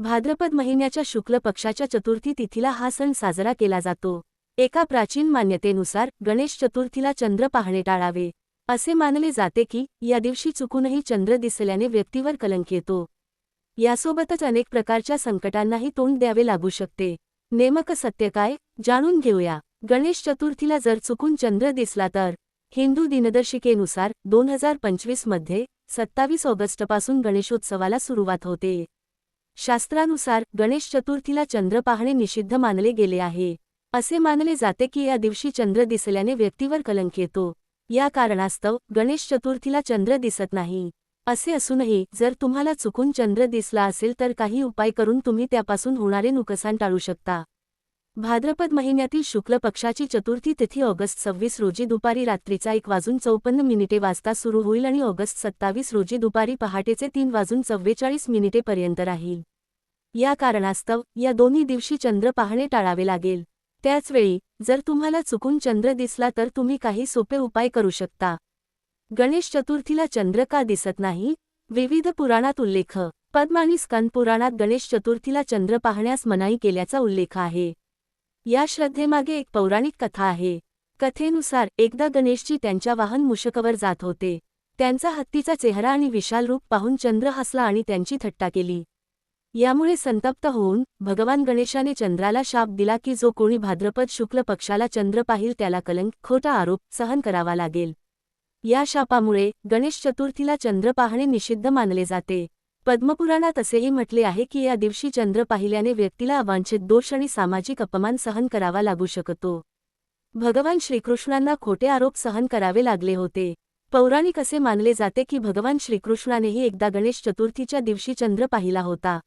भाद्रपद महिन्याच्या शुक्ल पक्षाच्या चतुर्थी तिथीला हा सण साजरा केला जातो. एका प्राचीन मान्यतेनुसार गणेश चतुर्थीला चंद्र पाहणे टाळावे. असे मानले जाते की या दिवशी चुकूनही चंद्र दिसल्याने व्यक्तीवर कलंक येतो. यासोबतच अनेक प्रकारच्या संकटांनाही तोंड द्यावे लागू शकते. नेमकं सत्य काय जाणून घेऊया. गणेश चतुर्थीला जर चुकून चंद्र दिसला तर हिंदू दिनदर्शिकेनुसार दोन हजार पंचवीसमध्ये सत्तावीस ऑगस्टपासून गणेशोत्सवाला सुरुवात होते. शास्त्रानुसार गणेश चतुर्थीला चंद्र पाहणे निषिद्ध मानले गेले आहे. असे मानले जाते की या दिवशी चंद्र दिसल्याने व्यक्तीवर कलंक येतो. या कारणास्तव गणेश चतुर्थीला चंद्र दिसत नाही. असे असूनही जर तुम्हाला चुकून चंद्र दिसला असेल तर काही उपाय करून तुम्ही त्यापासून होणारे नुकसान टाळू शकता. भाद्रपद महिन्यातील शुक्ल पक्षाची चतुर्थी तिथी ऑगस्ट सव्वीस रोजी दुपारी रात्रीचा एक वाजून चौपन्न मिनिटे वाजता सुरू होईल आणि ऑगस्ट सत्तावीस रोजी दुपारी पहाटेचे तीन वाजून चव्वेचाळीस मिनिटेपर्यंत राहील. या कारणास्तव या दोन्ही दिवशी चंद्र पाहणे टाळावे लागेल. त्याचवेळी जर तुम्हाला चुकून चंद्र दिसला तर तुम्ही काही सोपे उपाय करू शकता. गणेश चतुर्थीला चंद्र का दिसत नाही? विविध पुराणात उल्लेख. पद्म आणि स्कंद पुराणात गणेश चतुर्थीला चंद्र पाहण्यास मनाई केल्याचा उल्लेख आहे. या श्रद्धेमागे एक पौराणिक कथा आहे. कथेनुसार एकदा गणेशजी त्यांच्या वाहन मुशकवर जात होते. त्यांचा हत्तीचा चेहरा आणि विशाल रूप पाहून चंद्र हसला आणि त्यांची थट्टा केली. यामुळे संतप्त होऊन भगवान गणेशाने चंद्राला शाप दिला की जो कोणी भाद्रपद शुक्ल पक्षाला चंद्र पाहिल त्याला कलंक खोटा आरोप सहन करावा लागेल. या शापामुळे गणेश चतुर्थीला चंद्र पाहणे निषिद्ध मानले जाते. पद्मपुराणात असेही म्हटले आहे की या दिवशी चंद्र पाहिल्याने व्यक्तीला अवांछित दोष आणि सामाजिक अपमान सहन करावा लागू शकतो. भगवान श्रीकृष्णांना खोटे आरोप सहन करावे लागले होते. पौराणिक असे मानले जाते की भगवान श्रीकृष्णानेही एकदा गणेश चतुर्थीच्या दिवशी चंद्र पाहिला होता.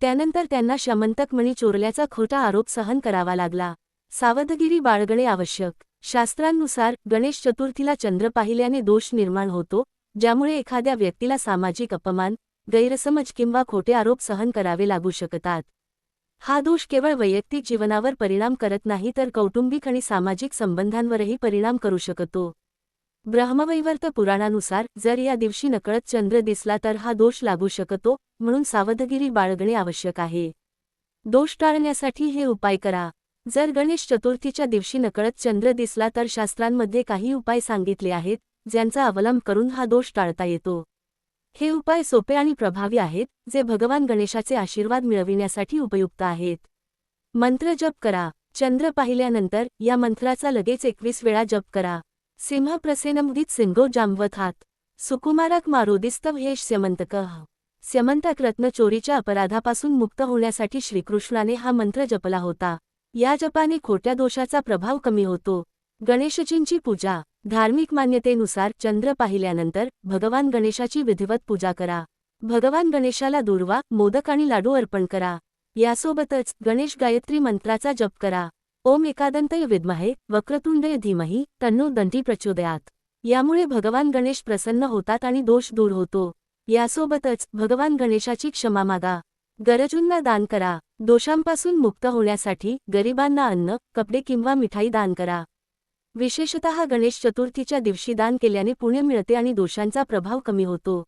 त्यानंतर त्यांना शमंतक मणी चोरल्याचा खोटा आरोप सहन करावा लागला. सावधगिरी बाळगणे आवश्यक. शास्त्रांनुसार गणेश चतुर्थीला चंद्र पाहिल्याने दोष निर्माण होतो ज्यामुळे एखाद्या व्यक्तीला सामाजिक अपमान गैरसमज किंवा खोटे आरोप सहन करावे लागू शकतात. हा दोष केवळ वैयक्तिक जीवनावर परिणाम करत नाही तर कौटुंबिक आणि सामाजिक संबंधांवरही परिणाम करू शकतो. ब्रह्मवैवर्त पुराणानुसार जर या दिवशी नकळत चंद्र दिसला तर हा दोष लागू शकतो म्हणून सावधगिरी बाळगणे आवश्यक आहे. दोष टाळण्यासाठी हे उपाय करा. जर गणेश चतुर्थीच्या दिवशी नकळत चंद्र दिसला तर शास्त्रांमध्ये काही उपाय सांगितले आहेत ज्यांचा अवलंब करून हा दोष टाळता येतो. हे उपाय सोपे आणि प्रभावी आहेत जे भगवान गणेशाचे आशीर्वाद मिळविण्यासाठी उपयुक्त आहेत. मंत्र जप करा. चंद्र पाहिल्यानंतर या मंत्राचा लगेच एकवीस वेळा जप करा. सिंह प्रसेनमुदित सिंगो जांबवत हात सुकुमारक मारोदिस्तव हे स्यमंतक स्यमंतक. रत्न चोरीच्या अपराधापासून मुक्त होण्यासाठी श्रीकृष्णाने हा मंत्र जपला होता. या जपाने खोट्या दोषाचा प्रभाव कमी होतो. गणेशजींची पूजा. धार्मिक मान्यतेनुसार चंद्र पाहिल्यानंतर भगवान गणेशाची विधिवत पूजा करा. भगवान गणेशाला दुर्वा मोदक आणि लाडू अर्पण करा. यासोबतच गणेश गायत्री मंत्राचा जप करा. ओम एकादंतय विद्महे वक्रतुंडय धीमही तन्नो दंती प्रचोदयात. यामुळे भगवान गणेश प्रसन्न होतात आणि दोष दूर होतो. यासोबतच भगवान गणेशाची क्षमा मागा. गरजूंना दान करा. दोषांपासून मुक्त होण्यासाठी गरिबांना अन्न कपडे किंवा मिठाई दान करा. विशेषतः गणेश चतुर्थीच्या दिवशी दान केल्याने पुण्य मिळते आणि दोषांचा प्रभाव कमी होतो.